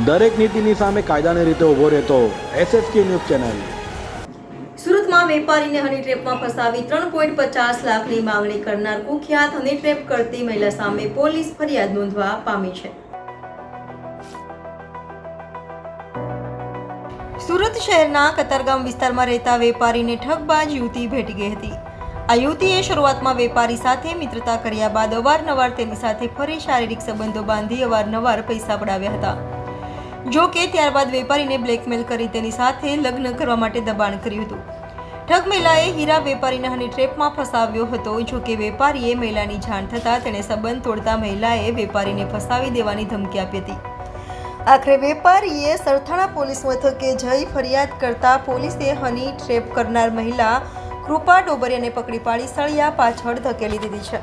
દરેક નીતિની સામે કાયદાની રીતે ઊભો રહેતો એસએસકે ન્યૂઝ ચેનલ. સુરતમાં વેપારીને હની ટ્રેપમાં ફસાવી ત્રણ પોઈન્ટ પચાસ લાખની માંગણી કરનાર કુખ્યાત હની ટ્રેપ કરતી મહિલા સામે પોલીસ ફરિયાદ નોંધવા પામી છે. સુરત શહેરના કતારગામ વિસ્તારમાં રહેતા વેપારીને ઠગબાજ યુવતી ભેટી ગઈ હતી. આ યુવતીએ શરૂઆતમાં વેપારી સાથે મિત્રતા કર્યા બાદ અવારનવાર તેની સાથે ફરી શારીરિક સંબંધો બાંધી અવારનવાર પૈસા પડાવ્યા હતા. જો કે ત્યારબાદ વેપારીને બ્લેકમેલ કરી તેની સાથે લગ્ન કરવા માટે દબાણ કર્યું હતું. ઠગ મહિલાએ હીરા વેપારીને હની ટ્રેપમાં ફસાવ્યો હતો, જો કે વેપારીએ મહિલાની જાણ થતાં તેણે સંબંધ તોડતા મહિલાએ વેપારીને ફસાવી દેવાની ધમકી આપી હતી. આખરે વેપારીએ સરથાણા પોલીસ મથકે જઈ ફરિયાદ કરતા પોલીસે હની ટ્રેપ કરનાર મહિલા કૃપા ડોબરિયાને પકડી પાડી, સળિયા પાછળ ધકેલી દીધી છે.